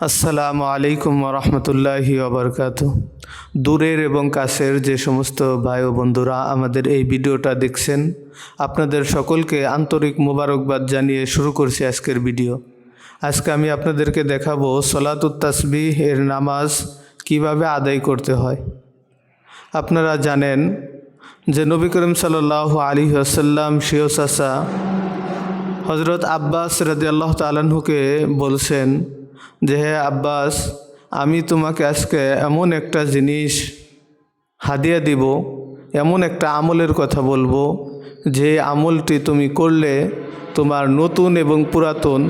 আসসালামু আলাইকুম রহমতুল্লাহি ওবরকাত। দূরের এবং কাছের যে সমস্ত ভাই ও বন্ধুরা আমাদের এই ভিডিওটা দেখছেন, আপনাদের সকলকে আন্তরিক মোবারকবাদ জানিয়ে শুরু করছি আজকের ভিডিও। আজকে আমি আপনাদেরকে দেখাবো সলাতুত তাসবিহ এর নামাজ কীভাবে আদায় করতে হয়। আপনারা জানেন যে নবী করিম সাল্লাহ আলী আসাল্লাম শিও চাষা হজরত আব্বাস রাজি আল্লাহ তালাহুকে বলছেন যে হে আব্বাস, আমি তোমাকে আজকে এমন একটা জিনিস হাদিয়া দিব, এমন একটা আমলের কথা বলব, যে আমলটি তুমি করলে তোমার নতুন এবং পুরাতন,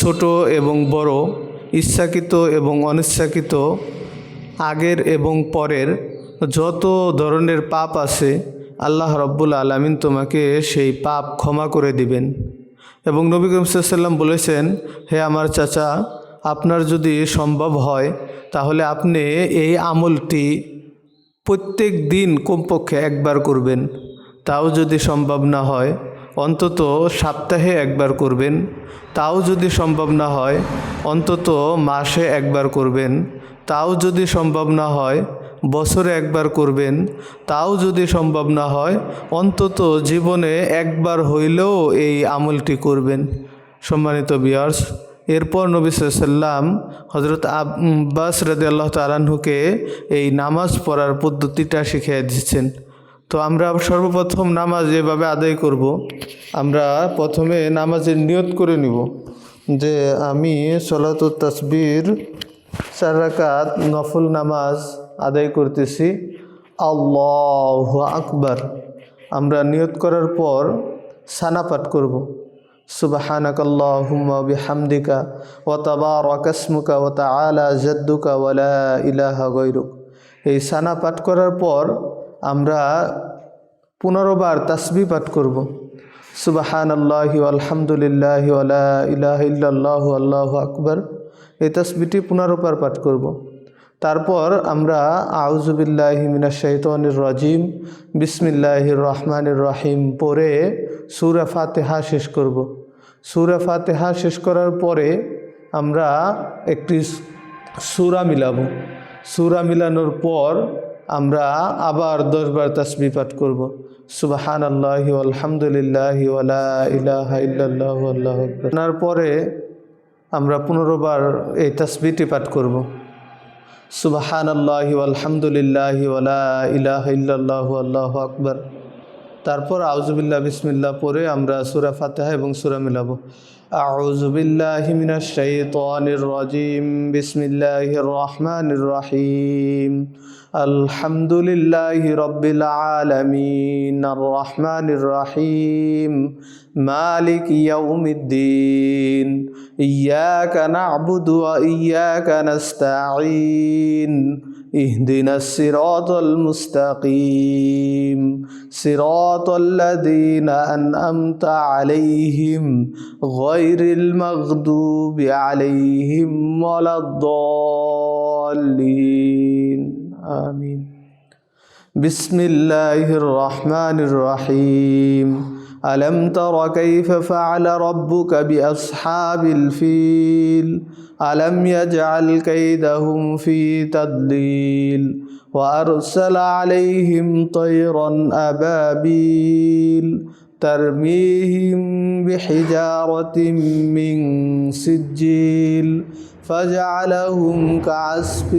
ছোট এবং বড়, ইচ্ছাকৃত এবং অনিচ্ছাকৃত, আগের এবং পরের যত ধরনের পাপ আছে, আল্লাহ রব্বুল আলমিন তোমাকে সেই পাপ ক্ষমা করে দিবেন। এবং নবী করিম সাল্লাম বলেছেন, হে আমার চাচা আপনার যদি সম্ভব হয়, তাহলে আপনি এই আমলটি প্রত্যেক দিন কমপক্ষে একবার করবেন। তাও যদি সম্ভব না হয়, অন্তত সপ্তাহে একবার করবেন। তাও যদি সম্ভব না হয়, অন্তত মাসে একবার করবেন। তাও যদি সম্ভব না হয়, বছরে একবার করবেন। তাও যদি সম্ভব না হয়, অন্তত জীবনে একবার হইলেও এই আমলটি করবেন। সম্মানিত বিয়ার্স এরপর নবী সাল্লাম হজরত আব্বাস রদি আল্লাহ তালাহুকে এই নামাজ পড়ার পদ্ধতিটা শিখিয়ে দিচ্ছেন। তো আমরা সর্বপ্রথম নামাজ এভাবে আদায় করব, আমরা প্রথমে নামাজের নিয়ত করে নিব যে আমি সলাতুত তসবির চার নফল নামাজ আদায় করতেছি। আল্লাহ আকবার। আমরা নিয়ত করার পর সানা পাঠ করব। সুবাহানাক আল্লাহুম্মা বিহামদিকা ওয়া তাবারাকা ইসমুকা ওয়া তাআলা জাদ্দুকা ওয়া লা ইলাহা গায়রুক। এই সানা পাঠ করার পর আমরা পুনরবার তাসবিহ পাঠ করব। সুবাহানাল্লাহি আলহামদুলিল্লাহি ওয়া লা ইলাহা ইল্লাল্লাহু আল্লাহু আকবার। এই তাসবিহটি পুনরবার পাঠ করব। তারপর আমরা আউজুবিল্লাহি মিনাশ শাইতানির রাজিম। বিসমিল্লাহির রহমানির রহিম পড়ে সূরা ফাতিহা শেষ করব। সূরা ফাতিহা শেষ করার পরে আমরা একটি সুরা মিলাবো। সুরা মিলানোর পর আমরা আবার দশবার তাসবি পাঠ করব। সুবাহান আল্লাহি আলহামদুলিল্লাহি ইল্লাল্লাহু আল্লাহু পরে আমরা পুনরবার এই তাসবিটি পাঠ করব। সুবাহান আল্লাহি আলহামদুলিল্লাহি ইলাহা ইল্লাল্লাহু আল্লাহু আকবার। তারপর আউজুবিল্লা বিসমিল্লা পরে আমরা সুরা ফাতেহা এবং সুরা মিলাব। আউজুবিল্লাহিমিনাশাইতানিরজিম বিসমিল্লাহির রহমানির রহিম। আলহামদুলিল্লাহি রব্বিল আলামিন। আর রহমানির রহিম। মালিক ইয়াউমিদ্দিন। ইয়াকা না'বুদু ওয়া ইয়াকা নাস্তাঈন। الدين إياك نعبد وإياك نستعين اهدنا الصراط المستقيم صراط الذين أنأمت عليهم غير المغضوب عليهم ولا الضالين آمين بسم الله الرحمن الرحيم ألم تر كيف فعل ربك بأصحاب الفيل ألم يجعل كيدهم في تضليل وأرسل عليهم طيرا أبابيل ترميهم بحجارة من سجيل فجعلهم كعصف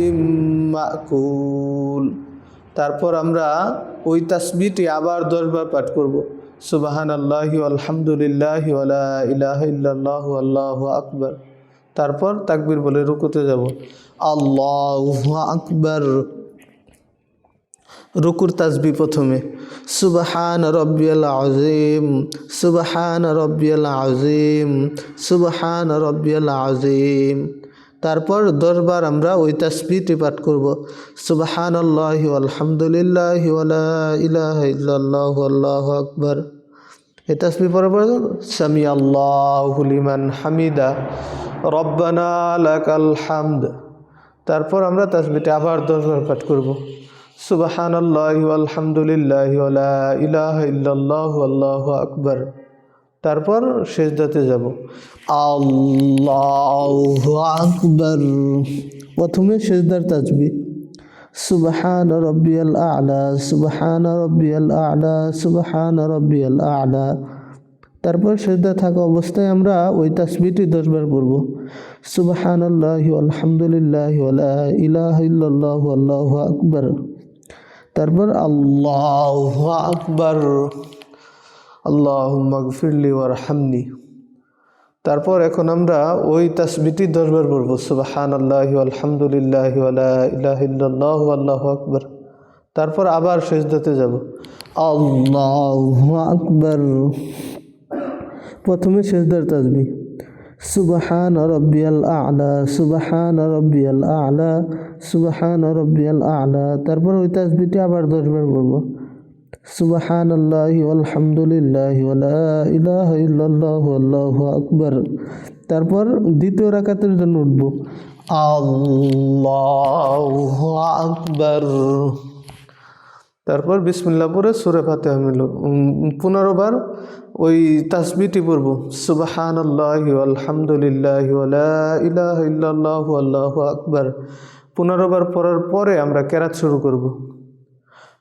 مأكول তারপর আমরা ওই তাসবিটি আবার দশবার পাঠ করব সুবাহান আল্লাহি আলহামদুলিল্লাহ ওয়ালা ইলাহা ইল্লাল্লাহু আল্লাহু আকবার তারপর তাকবির বলে রুকুতে যাব। আল্লাহ আকবার। রুকুর তাজবি প্রথমে। সুবাহান রব্বিয়াল আজিম সুবাহান রব্বিয়াল আজিম সুবাহান রব্বিয়াল আজিম তারপর দশবার আমরা ওই তাসবিটি পাঠ করব। সুবাহান আল্লাহ আলহামদুলিল্লাহ ইলাহা ইল্লাল্লাহু আল্লাহু আকবার। এই তাসবি পরে পরে সামি আল্লাহ লিমান হামিদা, রব্বানা লাকাল হামদ। তারপর আমরা তাসবিটি আবার দশবার পাঠ করব। সুবাহান আল্লাহ আলহামদুলিল্লাহ ইলাহা ইল্লাল্লাহু আল্লাহু আকবার। তারপর সেজদাতে যাব। আল্লাহু আকবার। প্রথমে সেজদার তাজবি সুবহান রব্বিয়াল আ'লা, সুবহান রব্বিয়াল আ'লা, সুবহান রব্বিয়াল আ'লা। তারপর সেজদা থাকা অবস্থায় আমরা ওই তাসবিটি দশবার পড়ব। সুবহানাল্লাহি আলহামদুলিল্লাহি ওয়ালা ইলাহা আল্লাহু আকবার। তারপর আল্লাহু আকবার। আল্লাহুম্মা গফিরলি ওয়ারহামনি তারপর এখন আমরা ওই তাসবিটি দশবার পড়ব। সুবহানাল্লাহি আলহামদুলিল্লাহি ওয়ালা ইলাহা ইল্লাল্লাহু আল্লাহু আকবার। তারপর আবার সেজদাতে যাব। আল্লাহু আকবার। প্রথমে সেজদার তাজবি সুবহান রব্বিয়াল আ'লা, সুবহান রব্বিয়াল আ'লা, সুবহান রব্বিয়াল আ'লা। তারপর ওই তাজবিটি আবার দশবার পড়ব। আল্লাহি আলহামদুলিল্লাহি ওয়ালা ইলাহা ইল্লাল্লাহু আল্লাহু আকবার। তারপর দ্বিতীয় রাকাতের জন্য উঠব। আল্লাহু আকবর। তারপর বিসমিল্লা পরে সুরে ফাতে মিল পুনরবার ওই তাসবিটি পড়ব। সুবাহান আল্লাহ আলহামদুলিল্লাহ ইলাহ ইল্লাল্লাহু আল্লাহু আকবার। পনেরোবার পড়ার পরে আমরা কেরাত শুরু করব।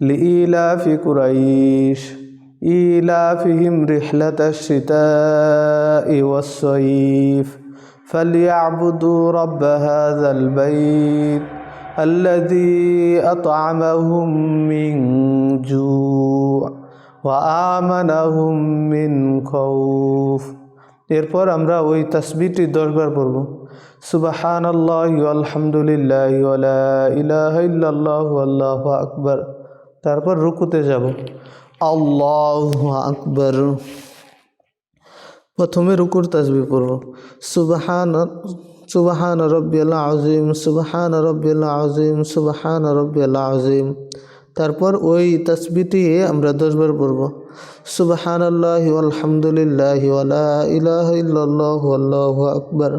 لإيلاف قريش إيلافهم رحلة الشتاء والصيف فليعبدوا رب هذا البيت الذي أطعمهم من جوع وآمنهم من خوف এরপর আমরা ওই তাসবিটি দশবার পড়ব সুবাহান আল্লাহ আলহামদুলিল্লাহ ওয়ালা ইলাহা ইল্লাল্লাহু আল্লাহু আকবার তারপর রুকুতে যাব। আল্লাহু আকবার। প্রথমে রুকুর তাসবি পড়ব। সুবাহান সুবাহান রব্বিয়াল আজিম সুবাহান রব্বিয়াল আজিম সুবাহান রব্বিয়াল আজিম তারপর ওই তসবিটি আমরা দশবার পড়ব। সুবাহান আল্লাহ আলহামদুলিল্লাহ ইলাহ আল্লাহু আকবার।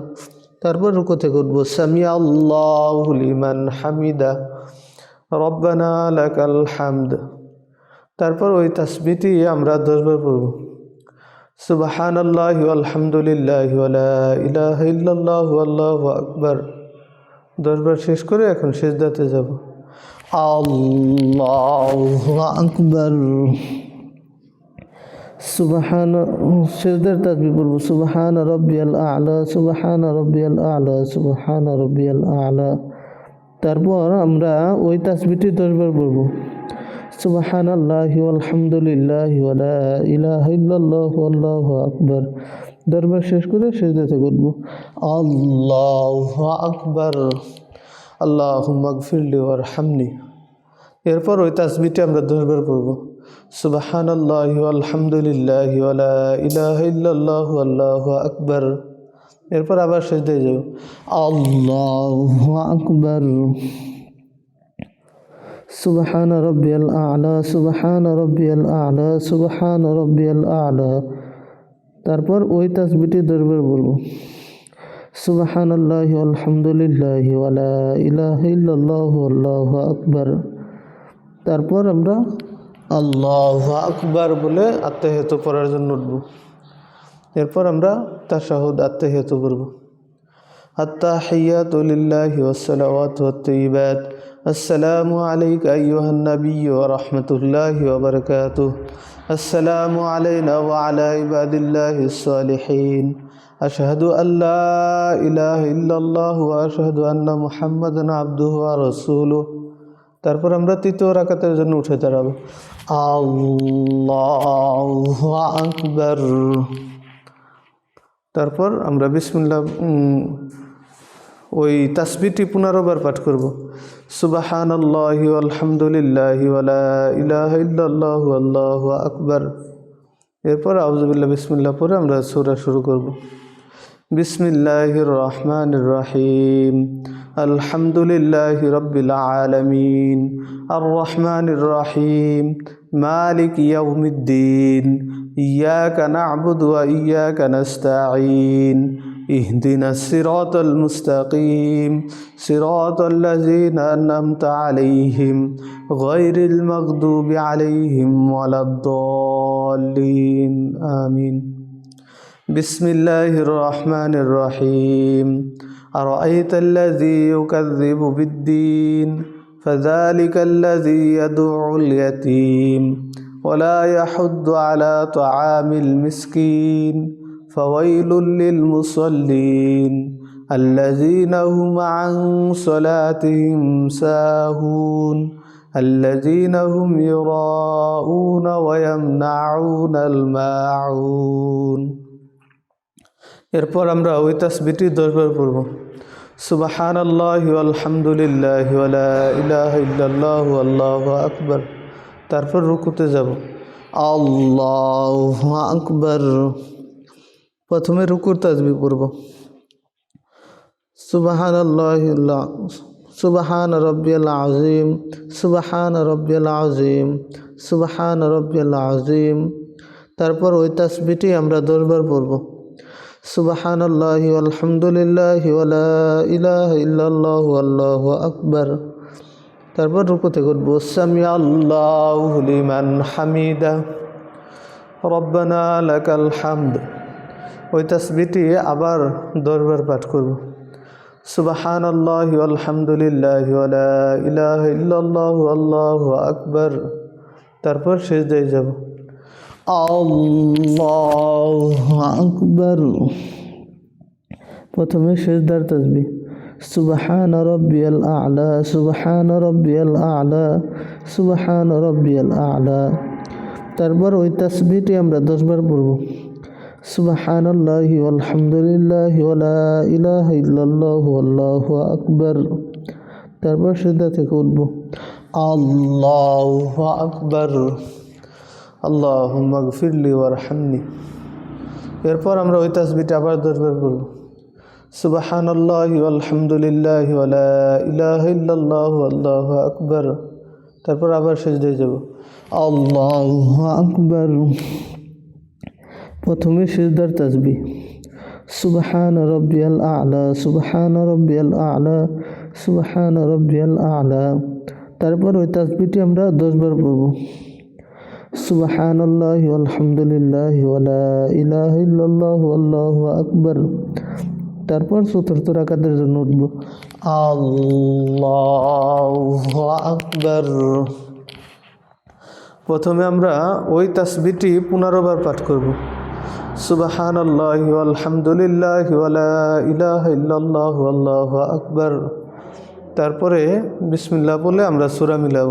তারপর রুকু থেকে উঠবো। সামিয়া আল্লাহ হামিদা। রব্বানা লাকাল হামদ। তারপর ওই তসবিটি আমরা দশবার পড়ব। সুবাহান আল্লাহ আলহামদুলিল্লাহ ইলাহা ইল্লাল্লাহু আল্লাহু আকবার। দশবার শেষ করে এখন সেজদাতে যাব। আল্লাহু আকবার। সুবহান, সেজদার তাসবিহ পড়ব। সুবহান রব্বিয়াল আ'লা, সুবহান রব্বিয়াল আ'লা, সুবহান রব্বিয়াল আ'লা। তারপর আমরা ওই তাসবিহটি দশবার পড়ব। সুবাহান আল্লাহ আলহামদুলিল্লাহ আল্লাহু আকবার। দরবার শেষ করে সেজদাতে করব আল্লাহু আকবার। আল্লাহুম্মা গফিরলি হামনি এরপর ওই তাসবিহটি আমরা দশবার পড়ব। সুবহান আল্লাহ আলহামদুলিল্লাহ ইলাহা আল্লাহু আকবার। এরপর আবার সেজদায় যাব। আল্লাহু আকবার। সুবহান রব্বিয়াল আ'লা, সুবহান রব্বিয়াল আ'লা, সুবহান রব্বিয়াল আ'লা। তারপর ওই তাসবিটি দরবার বলব। সুবহান আল্লাহ আলহামদুলিল্লাহ ওয়ালা ইলাহা ইল্লাল্লাহু আল্লাহু আকবার। তারপর আমরা আল্লাহ আকবর বলে আত্মাহিত পড়ার জন্য উঠব। এরপর আমরা তাশাহুদ আত্মাহিয়াত করব। আত্মাহিয়াত লিল্লাহি ওয়াসসালাওয়াত ওয়াত-তাইয়িবাত আসসালামু আলাইকা আইয়ুহান নাবী ওয়া রাহমাতুল্লাহি ওয়া বারাকাতুহু। আসসালামু আলাইনা ওয়া আলা ইবাদিল্লাহিস সালিহিন আশহাদু আল্লা ইলাহা ইল্লাল্লাহু ওয়া আশহাদু আন্না মুহাম্মাদান আবদুহু ওয়া রাসূলুহু। তারপর আমরা তৃতীয় রাকাতের জন্য উঠে দাঁড়াবো। আল্লাহু আকবার। তারপর আমরা বিসমুল্লাহ ওই তাসবিটি পুনরবার পাঠ করব। সুবাহান আল্লাহ আলহামদুলিল্লাহ ইলাহা ইল্লাল্লাহু আল্লাহু আকবার। এরপর আউজুবিল্লাহ বিসমিল্লাহ পরে আমরা সুরা শুরু করব। বিসমিল্লাহির রহমানির রহিম আলহামদুলিল্লাহি রব্বিল আলামিন। আর রহমানির রহিম مالك يوم الدين إياك نعبد وإياك نستعين اهدنا الصراط المستقيم صراط الذين أنعمت عليهم غير المغضوب عليهم ولا الضالين آمين بسم الله الرحمن الرحيم أرأيت الذي يكذب بالدين فذلك الذي يدعو اليتيم ولا يحض على طعام المسكين فويل للمصلين الذين هم عن صلاتهم ساهون الذين هم يراءون ويمنعون الماعون এরপর আমরা ওই তাসবিটি দশবার পড়ব সুবাহান আল্লাহ আলহামদুলিল্লাহ ইলাহ ইল্লাল্লাহ আল্লাহ আকবর। তারপর রুকুতে যাব। আল্লাহ আকবর। প্রথমে রুকুর তাজবি পড়ব। সুবাহান আল্লাহ সুবাহান রব্বিয়াল আজিম সুবাহান রব্বিয়াল আজিম সুবাহান রব্বিয়াল আজিম তারপর ওই তাসবিটি আমরা দশবার পড়ব। সুবাহান আল্লাহ আলহামদুলিল্লাহ ইলাহ ইল্লাল্লাহ আল্লাহ আকবর। তারপর রুকুতে করব সামি আল্লাহ লিমান হামিদা, রব্বানা লাকাল হামদ। ওই তাসবিটি আবার দরবার পাঠ করব। সুবাহান আল্লাহ আলহামদুলিল্লাহ ইলাহ ইল্লাল্লাহ আল্লাহ আকবর। তারপর শেষ দিয়ে যাব। আল্লাহ আকবর। প্রথমে শেষদার তসবি সুবহান রব্বিয়াল আ'লা, সুবহান রব্বিয়াল আ'লা, সুবহান রব্বিয়াল আ'লা। তারপর ওই তাসবিটি আমরা দশবার পড়ব। সুবহান আল্লাহ আলহামদুলিল্লাহ ওয়ালা ইলাহা ইল্লাল্লাহ আল্লাহু আকবার। তারপর সেদা থেকে উঠব। আল্লাহু আকবার। আল্লাহ মগফিরলি ওয়ারহামনি। এরপর আমরা ওই তাসবিটা আবার দশবার করব সুবাহান আল্লাহ আলহামদুলিল্লাহ আল্লাহ আকবর। তারপর আবার শেষ দিয়ে যাব। আল্লাহ আকবর। প্রথমে শেষদার তাসবি সুবহান রব্বিয়াল আ'লা, সুবহান রব্বিয়াল আ'লা, সুবহান রব্বিয়াল আ'লা। তারপর ওই তাসবিটি আমরা দশবার পড়ব। সুবহান আল্লাহ আলহামদুলিল্লাহ ইলাহ ইল্লাল্লাহ আল্লাহু আকবর। তারপর চতুর্থ রাকাতের জন্য উঠব? আল্লাহ আকবর। প্রথমে আমরা ওই তাসবিটি পুনরবার পাঠ করব। সুবাহান আল্লাহ আলহামদুলিল্লাহ ইলাহ ইল্লাল্লাহ আল্লাহ আকবর। তারপরে বিসমিল্লাহ বলে আমরা সুরা মিলাব।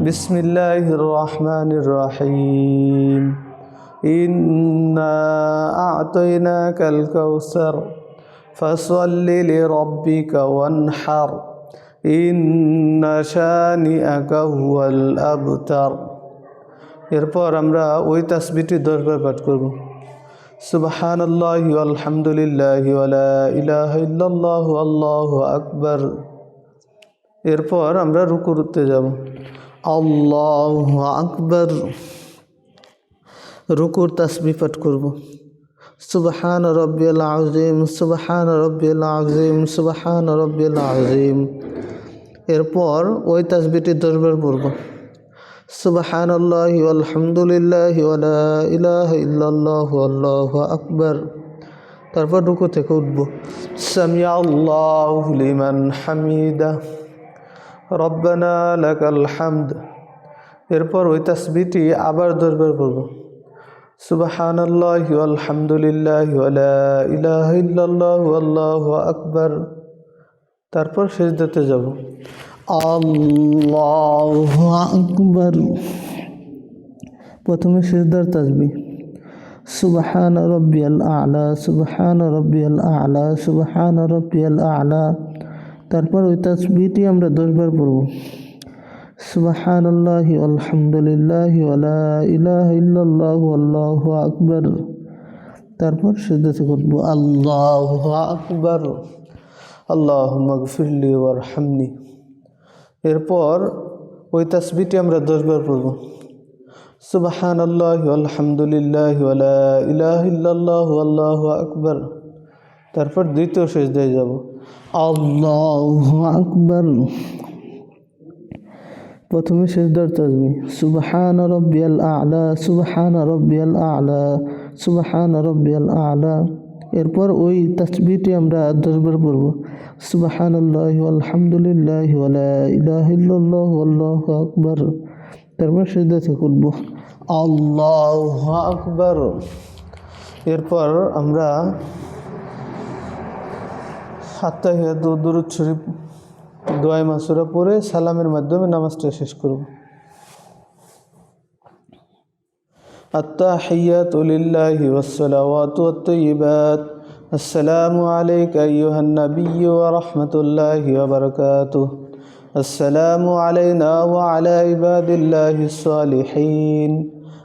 بسم الله الرحمن الرحيم إنا أعطيناك الكوثر فصل لربك وانحر إن شانئك هو الأبتر এরপর আমরা ওই তাসবিটি দশবার পাঠ করব সুবহান আল্লাহ আলহামদুলিল্লাহ ইলাহ ইল্লাল্লাহ আল্লাহ আকবর এরপর আমরা রুকুরুতে যাব আল্লাহ আকবর। রুকুর তাসবি পাঠ করব। সুবহান রব্বিয়াল আজিম সুবহান রব্বিয়াল আজিম সুবহান রব্বিয়াল আজিম এরপর ওই তাসবিটি দশবার পড়ব। সুবহান আল্লাহ আলহামদুলিল্লাহ ইলাহ ইল্লাল্লাহ আল্লাহ আকবর। তারপর রুকু থেকে উঠব। সামিয়া আল্লাহ লিমান হামিদা। রব্বানা লাকাল হামদ। এরপর ওই তাসবিটি আবার দরবার পড়ব। সুবাহান আল্লাহ আলহামদুলিল্লাহ ইলাহ আল্লাহু আকবার। তারপর সেজদাতে যাব। আল্লাহু আকবার। প্রথমে সেজদার তাসবি সুবহান রব্বিয়াল আলা, সুবহান রব্বিয়াল আলা, সুবহান রব্বিয়াল আলা। তারপর ওই তাসবিটি আমরা দশবার পড়ব। সুবহান আল্লাহ আলহামদুলিল্লাহ ইলাহা ইল্লাল্লাহু আল্লাহু আকবার। তারপর সেজদাতে করব আল্লাহ আকবার। আল্লাহ মগফিরলি ওয়ারহামনি। এরপর ওই তাসবিটি আমরা দশবার পড়ব। সুবাহান আল্লাহ আলহামদুলিল্লাহ ইলাহা ইল্লাল্লাহু আল্লাহু আকবার। তারপর দ্বিতীয় সেজদায় যাব। আল্লাহু আকবার। প্রথমে সেজদার তাজমি সুবহান রব্বিয়াল আলা, সুবহান রব্বিয়াল আলা, সুবহান রব্বিয়াল আলা। এরপর ওই তাসবিটি আমরা দশবার পড়ব। সুবহান আল্লাহ আলহামদুলিল্লাহ ওয়ালা ইলাহা ইল্লাল্লাহু, আল্লাহু আকবার। তারপর সেজদাতে করব আল্লাহু আকবার। এরপর আমরা আত্মাহিয়াত ও দুরুদ শরীফ দোয়াই মাসুরা পরে সালামের মাধ্যমে নামাজটা শেষ করব التحيات لله والصلوات والطيبات السلام عليك أيها النبي ورحمة الله وبركاته السلام علينا وعلى عباد الله الصالحين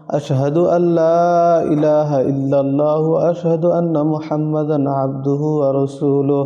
أشهد أن لا إله إلا الله وأشهد أن محمدا عبده ورسوله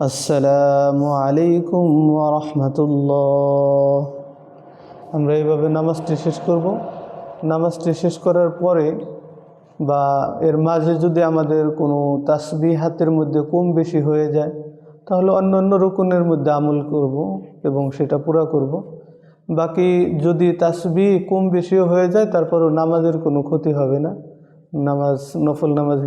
আসসালামু আলাইকুম রহমতুল্লাহ আমরা এইভাবে নামাজটি শেষ করব। নামাজটি শেষ করার পরে বা এর মাঝে যদি আমাদের কোনো তাসবি হাতের মধ্যে কম বেশি হয়ে যায়, তাহলে অন্য অন্য রুকুনের মধ্যে আমল করব এবং সেটা পুরা করব। বাকি যদি তাসবি কম বেশিও হয়ে যায়, তারপরও নামাজের কোনো ক্ষতি হবে না। নামাজ, নফল নামাজ